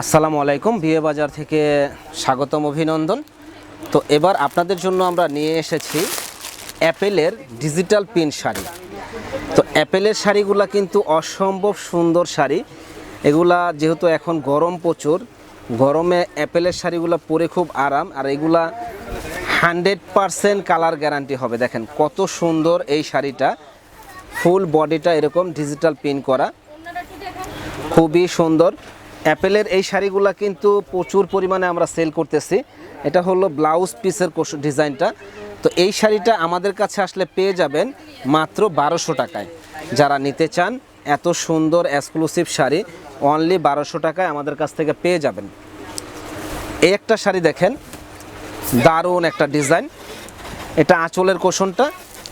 আসসালামু আলাইকুম বিয়ে বাজার থেকে স্বাগতম অভিনন্দন। তো এবার আপনাদের জন্য আমরা নিয়ে এসেছি অ্যাপেলের ডিজিটাল পিন শাড়ি। তো অ্যাপেলের শাড়িগুলা কিন্তু অসম্ভব সুন্দর শাড়ি। এগুলা যেহেতু এখন গরম প্রচুর, গরমে অ্যাপেলের শাড়িগুলো পরে খুব আরাম, আর এগুলা হান্ড্রেড পারসেন্ট কালার গ্যারান্টি হবে। দেখেন কত সুন্দর এই শাড়িটা। ফুল বডিটা এরকম ডিজিটাল পিন করা। খুবই সুন্দর। অ্যাপেলের এই শাড়িগুলো কিন্তু প্রচুর পরিমাণে আমরা সেল করতেছি। এটা হলো ব্লাউজ পিসের ডিজাইনটা তো এই শাড়িটা আমাদের কাছে আসলে পেয়ে যাবেন মাত্র বারোশো টাকায়। যারা নিতে চান, এত সুন্দর এক্সক্লুসিভ শাড়ি অনলি বারোশো টাকায় আমাদের কাছ থেকে পেয়ে যাবেন। এই একটা শাড়ি দেখেন, দারুণ একটা ডিজাইন এটা আঁচলের কোষণটা,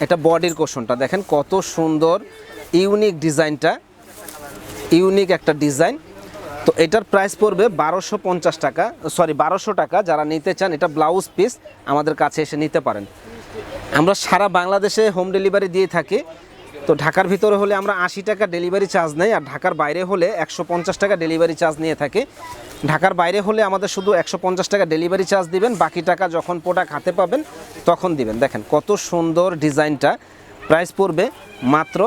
এটা বডির কোষণটা। দেখেন কত সুন্দর ইউনিক ডিজাইনটা ইউনিক একটা ডিজাইন তো এটার প্রাইস পড়বে বারোশো পঞ্চাশ টাকা সরি বারোশো টাকা যারা নিতে চান, এটা ব্লাউজ পিস আমাদের কাছে এসে নিতে পারেন। আমরা সারা বাংলাদেশে হোম ডেলিভারি দিয়ে থাকি, তো ঢাকার ভিতরে হলে আমরা আশি টাকা ডেলিভারি চার্জ নেই, আর ঢাকার বাইরে হলে একশো পঞ্চাশ টাকা ডেলিভারি চার্জ নিয়ে থাকি। ঢাকার বাইরে হলে আমাদের শুধু একশো পঞ্চাশ টাকা ডেলিভারি চার্জ দিবেন, বাকি টাকা যখন প্রোডাক্ট হাতে পাবেন, তখন দিবেন। দেখেন কত সুন্দর ডিজাইনটা প্রাইস পড়বে মাত্র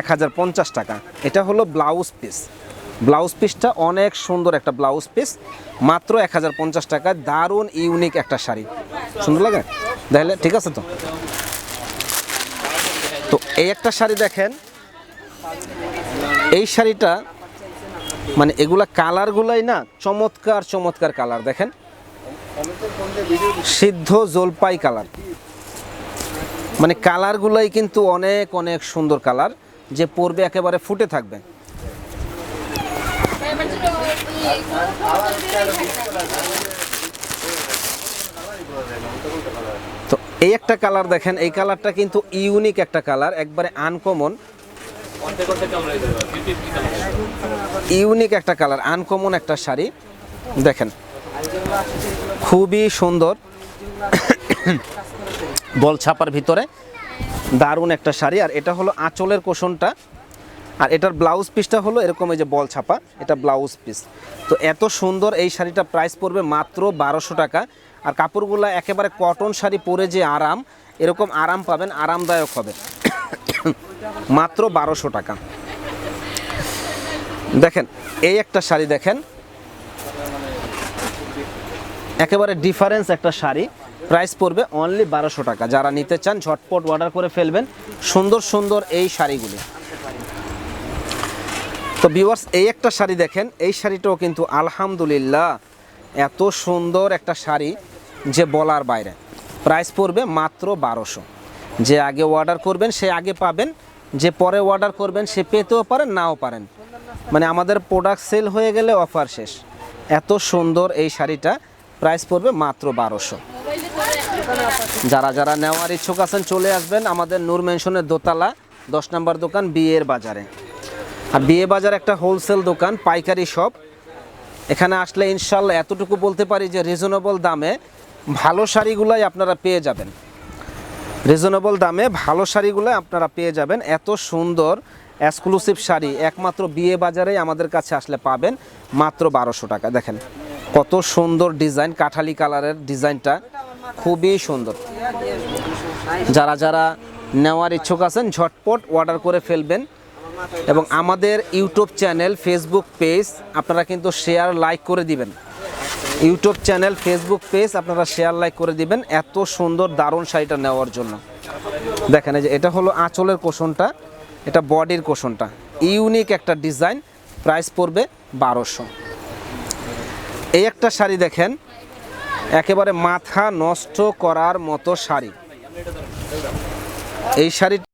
এক হাজার পঞ্চাশ টাকা। এটা হলো ব্লাউজ পিস ব্লাউজ পিসটা অনেক সুন্দর একটা ব্লাউজ পিস, মাত্র এক হাজার পঞ্চাশ টাকায় দারুণ, ইউনিক একটা শাড়ি। সুন্দর লাগে? দেখলে ঠিক আছে তো? তো এই একটা শাড়ি দেখেন, এই শাড়িটা মানে এগুলা কালারগুলাই না, চমৎকার চমৎকার কালার, দেখেন। সিদ্ধ জলপাই কালার। মানে কালারগুলাই কিন্তু অনেক অনেক সুন্দর কালার, যে পরবে একেবারে ফুটে থাকবে। তো এই একটা কালার দেখেন, এই কালারটা কিন্তু ইউনিক একটা কালার একবারে আনকমন ইউনিক একটা কালার আনকমন একটা শাড়ি। দেখেন, খুবই সুন্দর। বল ছাপার ভিতরে দারুণ একটা শাড়ি, আর এটা হলো আঁচলের কোষণটা। আর এটার ব্লাউজ পিসটা হলো এরকম এই যে বল ছাপা, এটা ব্লাউজ পিস তো এত সুন্দর এই শাড়িটা প্রাইস পড়বে মাত্র বারোশো টাকা। আর কাপড়গুলো একেবারে কটন শাড়ি পরে যে আরাম, এরকম আরাম পাবেন, আরামদায়ক হবে। মাত্র বারোশো টাকা। দেখেন, এই একটা শাড়ি দেখেন। একেবারে ডিফারেন্স একটা শাড়ি প্রাইস পড়বে অনলি বারোশো টাকা। যারা নিতে চান, ঝটপট অর্ডার করে ফেলবেন। সুন্দর সুন্দর এই শাড়িগুলি। তো ভিউয়ার্স এই একটা শাড়ি দেখেন, এই শাড়িটাও কিন্তু আলহামদুলিল্লাহ এত সুন্দর একটা শাড়ি যে বলার বাইরে। প্রাইস পড়বে মাত্র বারোশো। যে আগে অর্ডার করবেন, সে আগে পাবেন, যে পরে অর্ডার করবেন, সে পেতেও পারেন, নাও পারেন। মানে আমাদের প্রোডাক্ট সেল হয়ে গেলে অফার শেষ। এত সুন্দর এই শাড়িটা প্রাইস পড়বে মাত্র বারোশো। যারা যারা নেওয়ার ইচ্ছুক আছেন, চলে আসবেন আমাদের নূর মেনশনের দোতলা, দশ নম্বর দোকান, বিয়ের বাজারে। আর বিয়ে বাজার একটা হোলসেল দোকান, পাইকারি শপ এখানে আসলে ইনশাল্লাহ এতটুকু বলতে পারি যে রিজনেবল দামে ভালো শাড়িগুলাই আপনারা পেয়ে যাবেন। রিজনেবল দামে ভালো শাড়িগুলো আপনারা পেয়ে যাবেন। এত সুন্দর এক্সক্লুসিভ শাড়ি একমাত্র বিয়ে বাজারেই আমাদের কাছে আসলে পাবেন মাত্র বারোশো টাকা। দেখেন কত সুন্দর ডিজাইন, কাঠালি কালারের ডিজাইনটা খুবই সুন্দর। যারা যারা নেওয়ার ইচ্ছুক আছেন, ঝটপট অর্ডার করে ফেলবেন। এবং আমাদের ইউটিউব চ্যানেল ফেসবুক পেজ আপনারা কিন্তু শেয়ার লাইক করে দিবেন। ইউটিউব চ্যানেল ফেসবুক পেজ আপনারা শেয়ার লাইক করে দিবেন এত সুন্দর, দারুণ শাড়িটা নেওয়ার জন্য। দেখেন যে, এটা হলো আঁচলের কোষণটা, এটা বডির কোষণটা। ইউনিক একটা ডিজাইন প্রাইস পড়বে বারোশো। এই একটা শাড়ি দেখেন, একেবারে মাথা নষ্ট করার মতো শাড়ি। এই শাড়ি